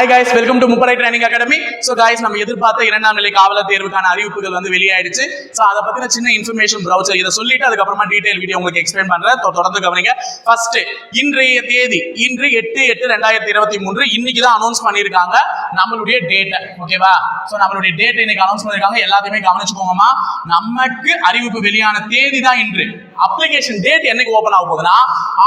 Hi guys welcome to முப்படை training academy so guys நம்ம எதிர்பார்த்த இரண்டாம் நிலை காவலர் தேர்வுக்கான அறிவிப்புகள் வந்து வெளியாயிடுச்சு. ஸோ அதை பத்தின சின்ன இன்ஃபர்மேஷன் ப்ரௌசர் இதை சொல்லிட்டு அதுக்கப்புறமா டீடைல் வீடியோ உங்களுக்கு எக்ஸ்பிளைன் பண்றேன். தொடர்ந்து கவனிங்க. ஃபர்ஸ்ட் இன்றைய தேதி இன்று எட்டு எட்டு ரெண்டாயிரத்தி இருபத்தி மூன்று இன்னைக்கு தான் அனௌன்ஸ் பண்ணியிருக்காங்க. நம்மளுடைய டேட்டை ஓகேவா ஸோ நம்மளுடைய டேட்டை இன்னைக்கு அனௌன்ஸ் பண்ணிருக்காங்க. எல்லாத்தையுமே கவனிச்சுக்கோங்கம்மா. நமக்கு அறிவிப்பு வெளியான தேதி தான் இன்று. அப்ளிகேஷன் டேட் என்னைக்கு ஓபன் ஆக போகுதுன்னா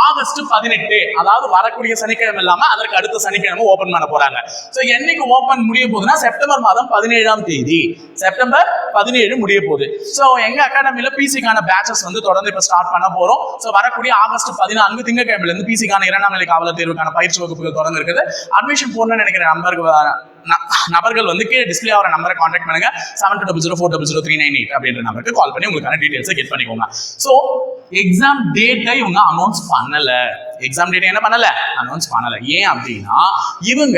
ஆகஸ்ட் பதினெட்டு. அதாவது வரக்கூடிய சனிக்கிழமை இல்லாம அதற்கு அடுத்த சனிக்கிழமை ஓபன் பண்ண போறாங்க. சோ என்னைக்கு ஓபன் முடிய போகுதுன்னா செப்டம்பர் மாதம் பதினேழாம் தேதி. செப்டம்பர் பதினேழு முடிய போகுது. சோ எங்க அகாடமில பிசிக்கான பேச்சஸ் வந்து தொடர்ந்து இப்ப ஸ்டார்ட் பண்ண போறோம். சோ வரக்கூடிய ஆகஸ்ட் பதினான்கு திங்கட்கிழமைல இருந்து பிசிக்கான இரண்டாம் நிலை காவலர் தேர்வுக்கான பயிற்சி வகுப்புகள் தொடர்ந்து இருக்குது. அட்மிஷன் போடணும்னு நினைக்கிற நம்பருக்கு நபர்கள் வந்து கீழே டிஸ்பிளே ஆகிற நம்பரை காண்டாக்ட் பண்ணுங்க. Seven two double zero four double zero three nine eight அப்படின்ற நம்பருக்கு கால் பண்ணி உங்களுக்கான டீடைல்ஸை கெட் பண்ணிக்கோங்க. ஸோ எக்ஸாம் டேட்டை இவங்க அனௌன்ஸ் பண்ணல. எக்ஸாம் டேட்டை என்ன பண்ணல? அனௌன்ஸ் பண்ணல. ஏன் அப்படின்னா இவங்க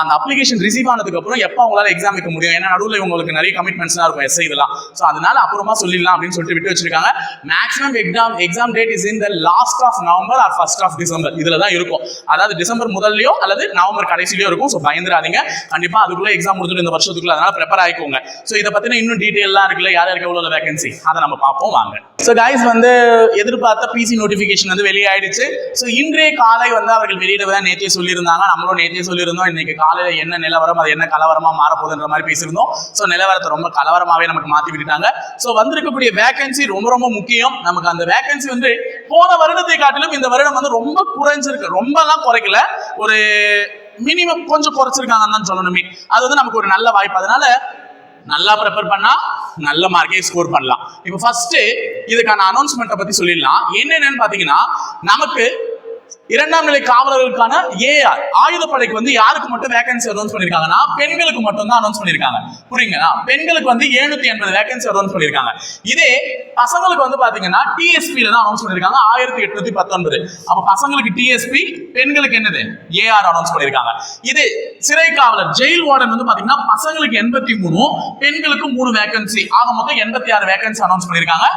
அந்த அப்ளிகேஷன் ரிசீவ் ஆனதுக்கு அப்புறம் எப்போ அவங்களால எக்ஸாம் வைக்க முடியும்? ஏன்னா நடுவில் இவங்களுக்கு நிறைய கமிட்மெண்ட்ஸ்லாம் இருக்கும் எஸ்ஐ இதெல்லாம். ஸோ அதனால அப்புறமா சொல்லிடலாம் அப்படின்னு சொல்லிட்டு விட்டு வச்சிருக்காங்க. Maximum exam exam date is in the last of November or first of December இதுல தான் இருக்கும். அதாவது டிசம்பர் முதல்லயோ அல்லது நவம்பர் கடைசிலயோ இருக்கும். ஸோ பயந்துராதீங்க கண்டிப்பா அதுக்குள்ள எக்ஸாம் முடிஞ்சிடும் இந்த வருஷத்துக்குள்ள. அதனால ப்ரிப்பேர் ஆயிக்கோங்க. ஸோ இதை பத்தின இன்னும் டீட்டெயிலாம் இருக்குல்ல? யார் யாருக்கு எவ்வளோ வேகன்சி அதை நம்ம பார்ப்போம் வாங்க. ஸோ கைஸ் வந்து எதிர்பார்த்த பிசி நோட்டிஃபிகேஷன் வந்து வெளியாயிடுச்சு. ஸோ இன்றைய காலை வந்து அவர்கள் வெளியிடவே நேற்றே சொல்லியிருந்தாங்க. நம்மளும் நேற்றே சொல்லியிருந்தோம். இன்னைக்கு காலையில என்ன நிலவரம் அது என்ன கலவரமா மாறப்போகுதுன்ற மாதிரி பேசியிருந்தோம். ஸோ நிலவரத்தை ரொம்ப கலவரமாவே நமக்கு மாத்தி விட்டுட்டாங்க. ஸோ வந்திருக்கக்கூடிய வேகன்சி ரொம்ப ரொம்ப முக்கியம். நமக்கு அந்த வேகன்சி வந்து போன வருடத்தை காட்டிலும் இந்த வருடம் வந்து ரொம்ப குறைஞ்சிருக்கு. ரொம்பலாம் குறைக்கல. ஒரு மினிமம் கொஞ்சம் குறைச்சிருக்காங்கன்னு தான் சொல்லணுமே. அது வந்து நமக்கு ஒரு நல்ல வாய்ப்பு. அதனால நல்லா ப்ரிப்பேர் பண்ணா நல்ல மார்க்கே ஸ்கோர் பண்ணலாம். இப்போ ஃபர்ஸ்ட் இதுக்கான அனௌன்ஸ்மெண்ட்டை பத்தி சொல்லிடலாம். என்னென்னு பாத்தீங்கன்னா நமக்கு இரண்டாம் நிலை காவலர்களுக்கான ஏஆர் ஆயுதப்படைக்கு வந்து யாருக்கு மட்டும் வேகன்சி அனௌன்ஸ் பண்ணிருக்காங்கன்னா பெண்களுக்கு மட்டும் தான் அனௌன்ஸ் பண்ணிருக்காங்க புரியுங்களா பெண்களுக்கு வந்து 780 எண்பது வேகன்சி அனௌன்ஸ் பண்ணிருக்காங்க இதே பசங்களுக்கு வந்து பாத்தீங்கன்னா டிஎஸ்பியில தான் அனௌன்ஸ் பண்ணிருக்காங்க ஆயிரத்தி எட்நூத்தி பத்தொன்பது. அப்ப பசங்களுக்கு டிஎஸ்பி பெண்களுக்கு என்னது? ஏஆர் அனௌன்ஸ் பண்ணிருக்காங்க இது சிறை காவலர் ஜெயில் வார்டன் வந்து பாத்தீங்கன்னா பசங்களுக்கு எண்பத்தி மூணு பெண்களுக்கு மூணு வேகன்சி ஆக மொத்தம் எண்பத்தி ஆறு வேகன்சி அனௌன்ஸ் பண்ணிருக்காங்க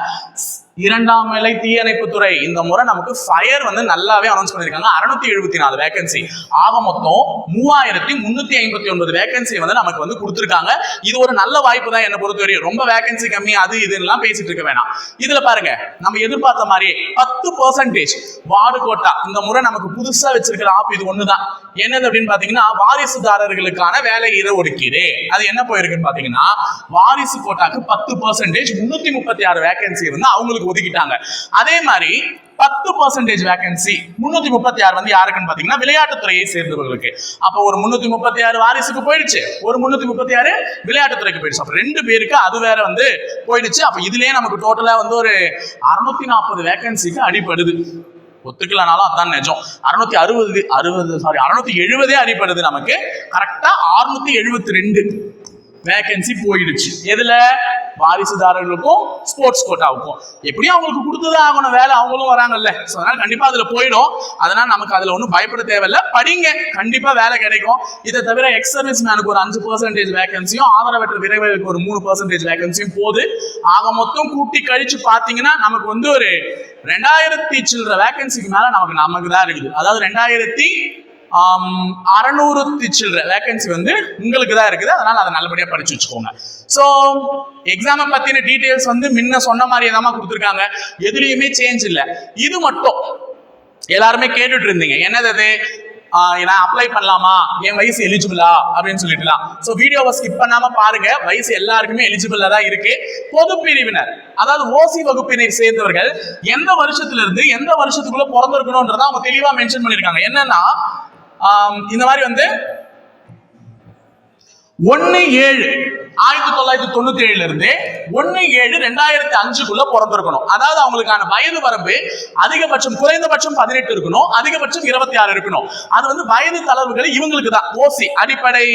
இரண்டாம் நிலை தீயணைப்பு துறை. இந்த முறை நமக்கு ஃபயர் வந்து நல்லாவே அனௌன்ஸ் பண்ணிருக்காங்க. அறுநூத்தி எழுபத்தி நாலு வேகன்சி ஆக மொத்தம் மூவாயிரத்தி முன்னூத்தி ஐம்பத்தி ஒன்பது வேகன்சி வந்து நமக்கு வந்து கொடுத்துருக்காங்க. இது ஒரு நல்ல வாய்ப்பு தான் என்ன பொறுத்தவரையும் ரொம்ப வேகன்சி கம்மி அது இதுலாம் பேசிட்டு இருக்க வேணாம். இதுல பாருங்க நம்ம எதிர்பார்த்த மாதிரி பத்து பர்சன்டேஜ் வார்டு கோட்டா. இந்த முறை நமக்கு புதுசா வச்சிருக்கிற ஆப் இது ஒண்ணுதான். என்னது அப்படின்னு பாத்தீங்கன்னா வாரிசுதாரர்களுக்கான வேலை இட ஒதுக்கீடு அது என்ன போயிருக்குன்னு பாத்தீங்கன்னா வாரிசு கோட்டாக்கு பத்து பர்சன்டேஜ் முன்னூத்தி முப்பத்தி ஆறு வேகன்சி வந்து அவங்களுக்கு ஒதுக்கிட்டாங்க. அதே மாதிரி பத்து பர்சன்டேஜ் வேகன்சி முன்னூத்தி முப்பத்தி ஆறு வந்து யாருக்குன்னு பாத்தீங்கன்னா விளையாட்டுத்துறையை சேர்ந்தவர்களுக்கு. அப்ப ஒரு முன்னூத்தி முப்பத்தி ஆறு வாரிசுக்கு போயிடுச்சு. ஒரு முன்னூத்தி முப்பத்தி ஆறு விளையாட்டுத்துறைக்கு போயிடுச்சு. அப்ப ரெண்டு பேருக்கு அது வேற வந்து போயிடுச்சு. அப்ப இதுலயே நமக்கு டோட்டலா வந்து ஒரு அறுநூத்தி நாற்பது வேகன்சிக்கு அடிப்படுது ஒத்துக்கலனாலும் அதான் நிஜம். அறுநூத்தி அறுபது அறுபது சாரி அறுநூத்தி எழுபதே அடிப்படுது நமக்கு. கரெக்டா அறுநூத்தி எழுபத்தி ரெண்டு. வேகன்சி போயிடுச்சு. எதுல? வாரிசுதாரர்களுக்கும் ஸ்போர்ட்ஸ் கோட்டாவுக்கும் எப்படியும் அவங்களுக்கு கொடுத்துதான் ஆகணும். வேலை அவங்களும் வராங்கல்ல. ஸோ அதனால கண்டிப்பா அதுல போயிடும். அதனால நமக்கு அதுல ஒன்றும் பயப்பட தேவையில்ல. படிங்க. கண்டிப்பா வேலை கிடைக்கும். இதை தவிர எக்ஸ் சர்வீஸ் மேனுக்கு ஒரு அஞ்சு பர்சன்டேஜ் வேகன்சியும் ஆதரவற்ற விரைவுகளுக்கு ஒரு மூணு பர்சன்டேஜ் வேகன்சியும் போகுது. ஆக மொத்தம் கூட்டி கழிச்சு பாத்தீங்கன்னா நமக்கு வந்து ஒரு ரெண்டாயிரத்தி சில்லற வேகன்சிக்கு மேல நமக்கு நமக்கு தான் இருக்குது. அதாவது ரெண்டாயிரத்தி அறநூறு சில்ட்ரன் வேகன்சி வந்து உங்களுக்கு தான் இருக்குது. அதனால அதை நல்லபடியாக படிச்சு வச்சுக்கோங்க. ஸோ எக்ஸாமை பற்றின டீட்டெயில்ஸ் வந்து முன்ன சொன்ன மாதிரியே தான் கொடுத்துருக்காங்க. எதுலேயுமே சேஞ்ச் இல்லை. இது மட்டும். எல்லாருமே கேட்டுட்டு இருந்தீங்க. என்னது அது? நான் அப்ளை பண்ணலாமா? என் வயசு எலிஜிபிளா அப்படின்னு சொல்லிட்டுலாம். ஸோ வீடியோவை ஸ்கிப் பண்ணாம பாருங்க. வயசு எல்லாருக்குமே எலிஜிபிளா தான் இருக்கு. பொது பிரிவினர் அதாவது ஓசி வகுப்பினை சேர்ந்தவர்கள் எந்த வருஷத்துல இருந்து எந்த வருஷத்துக்குள்ள பிறந்திருக்கணும்ன்றத அவங்க தெளிவா மென்ஷன் பண்ணிருக்காங்க என்னன்னா இந்த மாதிரி வந்து ஒன்னு ஏழு ஆயிரத்தி தொள்ளாயிரத்தி தொண்ணூத்தி ஏழுல இருந்து ஒன்னு ஏழு ரெண்டாயிரத்தி அஞ்சுக்குள்ள பிறந்திருக்கணும். அதாவது அவங்களுக்கான வயது வரம்பு அதிகபட்சம் குறைந்தபட்சம் பதினெட்டு இருக்கணும் அதிகபட்சம் இருபத்தி ஆறு இருக்கணும். அது வந்து வயது தளர்வுகள் இவங்களுக்கு தான் ஓசி அடிப்படை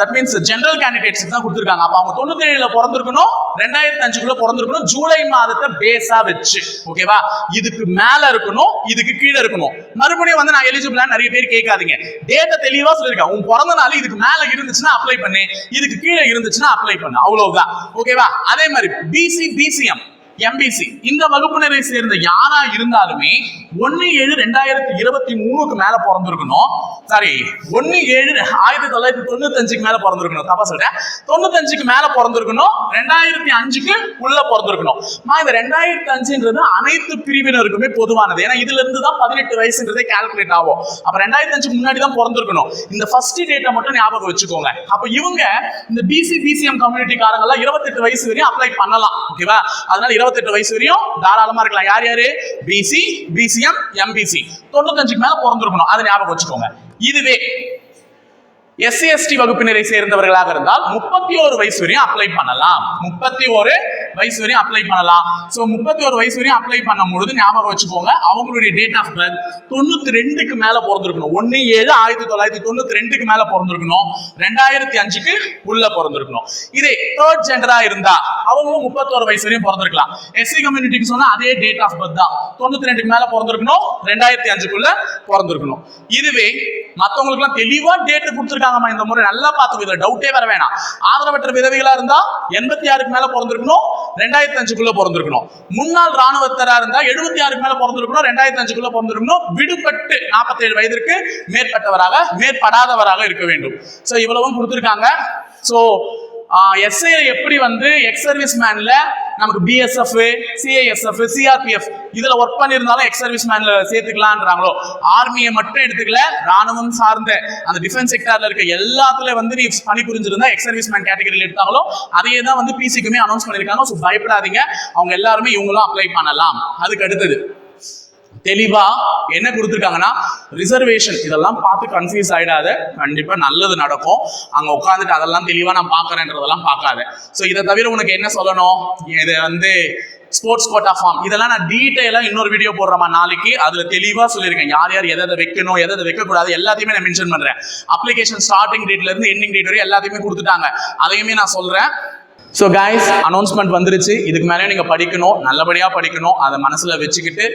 தட் மீன்ஸ் ஜென்ரல் கேண்டிடேட்ஸ் தான் கொடுத்துருக்காங்க. அப்ப அவங்க தொண்ணூத்தி ஏழுல பிறந்திருக்கணும் ரெண்டாயிரத்தி அஞ்சுக்குள்ள பிறந்திருக்கணும் ஜூலை மாதத்தை பேஸா வச்சு. ஓகேவா இதுக்கு மேல இருக்கணும் இதுக்கு கீழே இருக்கணும். மறுபடியும் வந்து நான் எலிஜிபிளான்னு நிறைய பேர் கேட்காதீங்க. டேட்டா தெளிவா சொல்லியிருக்கேன் உன் பிறந்த நாள் இதுக்கு மேல இருந்துச்சுன்னா அப்ளை பண்ணு. இதுக்கு கீழே இருந்துச்சுன்னா அப்ளை பண்ணு. அவ்வளவுதான். ஓகேவா அதே மாதிரி பிசி பிசிஎம் எம்பிசி இந்த வகுப்பினரை சேர்ந்த யாரா இருந்தாலுமே ஒன்னு ஏழு ரெண்டாயிரத்தி இருபத்தி மூணுக்கு மேல பிறந்திருக்கணும். சாரி ஒன்னு ஏழு ஆயிரத்தி தொள்ளாயிரத்தி தொண்ணூத்தஞ்சுக்கு மேல பிறந்திருக்கணும். தப்பா சொல்றேன். தொண்ணூத்தஞ்சுக்கு மேல பிறந்திருக்கணும். ரெண்டாயிரத்தி அஞ்சுக்கு உள்ள பிறந்திருக்கணும். இந்த ரெண்டாயிரத்தி அஞ்சுன்றது அனைத்து பிரிவினருக்குமே பொதுவானது. ஏன்னா இதுல இருந்து தான் பதினெட்டு வயசுன்றதே கால்குலேட் ஆகும். அப்ப ரெண்டாயிரத்தி அஞ்சுக்கு முன்னாடி தான் பிறந்திருக்கணும். இந்த ஃபர்ஸ்ட் டேட்டை மட்டும் ஞாபகம் வச்சுக்கோங்க. அப்ப இவங்க இந்த பிசி பிசிஎம் கம்யூனிட்டிக்காரங்க எல்லாம் இருபத்தெட்டு வயசு வரையும் அப்ளை பண்ணலாம். ஓகேவா அதனால இருபத்தெட்டு வயசு வரையும் தாராளமா இருக்கலாம். யார் யாரு? பிசி பிசிஎம் எம்பிசி தொண்ணூத்தஞ்சுக்கு மேல பிறந்திருக்கணும். அதை ஞாபகம் வச்சுக்கோங்க. இதுவே எஸ்சி எஸ்டி வகுப்பினரை சேர்ந்தவர்களாக இருந்தால் முப்பத்தி ஒரு வயசு வரையும் அப்ளை பண்ணலாம். முப்பத்தி ஒரு வயசு வரையும் அப்ளை பண்ணலாம். ஸோ முப்பத்தி ஒரு வயசு வரையும் அப்ளை பண்ணும் பொழுது ஞாபகம் வச்சுக்கோங்க அவங்களுடைய டேட் ஆஃப் பர்த் தொண்ணூத்தி ரெண்டுக்கு மேல பிறந்திருக்கணும். ஒன்னு ஏழு ஆயிரத்தி தொள்ளாயிரத்தி தொண்ணூத்தி ரெண்டுக்கு மேல பிறந்திருக்கணும். ரெண்டாயிரத்தி அஞ்சுக்கு உள்ள பிறந்திருக்கணும். இதே தேர்ட் ஜெண்டரா இருந்தா அவங்களும் முப்பத்தோரு வயசு வரையும் பிறந்திருக்கலாம். எஸ்சி கம்யூனிட்டிக்கு சொன்னா அதே டேட் ஆஃப் பர்த் தான். தொண்ணூத்தி ரெண்டுக்கு மேல பிறந்திருக்கணும் ரெண்டாயிரத்தி அஞ்சுக்குள்ள பிறந்திருக்கணும். இதுவே மற்றவங்களுக்கு எல்லாம் தெளிவா டேட் கொடுத்துருக்காங்கம்மா இந்த முறை. நல்லா பார்த்துக்கோ இதுல டவுட்டே வர வேணாம். ஆதரவற்ற விதவிகளா இருந்தா எண்பத்தி ஆறுக்கு மேல பிறந்திருக்கணும் ரெண்டாயிரத்தி அஞ்சுக்குள்ள பிறந்திருக்கணும். முன்னாள் ராணுவத்தரா இருந்தா எழுபத்தி ஆறுக்கு மேல பிறந்திருக்கணும் ரெண்டாயிரத்தி அஞ்சுக்குள்ள பிறந்திருக்கணும். விடுபட்டு நாற்பத்தி ஏழு வயதிற்கு மேற்பட்டவராக மேற்படாதவராக இருக்க வேண்டும். சோ இவ்வளவும் கொடுத்துருக்காங்க. சோ எஸ்ஐ எப்படி வந்து எக்ஸ் சர்வீஸ் மேன்ல நமக்கு பிஎஸ்எஃப் சிஐஎஸ்எஃப் சிஆர்பிஎஃப் இதுல ஒர்க் பண்ணியிருந்தாலும் எக்ஸ் சர்வீஸ் மேன்ல சேர்த்துக்கலான்றாங்களோ ஆர்மியை மட்டும் எடுத்துக்கல ராணுவம் சார்ந்த அந்த டிஃபென்ஸ் செக்டர்ல இருக்க எல்லாத்துல வந்து நீ பணி புரிஞ்சிருந்தா எக்ஸ் சர்வீஸ் மேன் கேட்டகரியில் எடுத்தாங்களோ அதையே தான் வந்து பிசிக்குமே அனௌன்ஸ் பண்ணியிருக்காங்க. ஸோ பயப்படாதீங்க. அவங்க எல்லாருமே இவங்களும் அப்ளை பண்ணலாம். அதுக்கு அடுத்தது. தெளிவா என்ன கொடுத்துருக்காங்கன்னா ரிசர்வேஷன் இதெல்லாம் பார்த்து கன்ஃபியூஸ் ஆயிடாத. கண்டிப்பா நல்லது நடக்கும். அங்க உட்காந்துட்டு அதெல்லாம் தெளிவா நான் பாக்குறேன்றதெல்லாம் பார்க்காத. ஸோ இதை தவிர உனக்கு என்ன சொல்லணும்? இதை வந்து ஸ்போர்ட்ஸ் கோட்டா ஃபார்ம் இதெல்லாம் நான் டீட்டெயிலாக இன்னொரு வீடியோ போடுறமா நாளைக்கு. அதில் தெளிவாக சொல்லியிருக்கேன். யார் யார் எதை எதை வைக்கணும் எதை எதை வைக்கக்கூடாது எல்லாத்தையுமே நான் மென்ஷன் பண்ணுறேன் அப்ளிகேஷன் ஸ்டார்டிங் டேட்லேருந்து எண்டிங் டேட் வரை எல்லாத்தையுமே கொடுத்துட்டாங்க. அதையுமே நான் சொல்கிறேன் ஸோ கைஸ் அனௌன்ஸ்மெண்ட் வந்துருச்சு. இதுக்கு மேலே நீங்கள் படிக்கணும். நல்லபடியாக படிக்கணும். அதை மனசில் வச்சுக்கிட்டு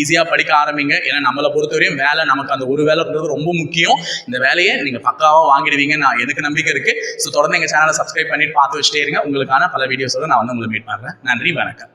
ஈஸியாக படிக்க ஆரம்பிங்க. ஏன்னா நம்மளை பொறுத்தவரையும் வேலை நமக்கு அந்த ஒரு வேலைன்றது ரொம்ப முக்கியம். இந்த வேலையை நீங்கள் பக்காவாக வாங்கிடுவீங்க நான் எனக்கு நம்பிக்கை இருக்குது ஸோ தொடர்ந்து எங்கள் சேனலை சப்ஸ்கிரைப் பண்ணிட்டு பார்த்து வச்சுட்டே இருங்க. உங்களுக்கான பல வீடியோஸோட நான் வந்து உங்களை மீட் பண்ணுறேன் நன்றி வணக்கம்.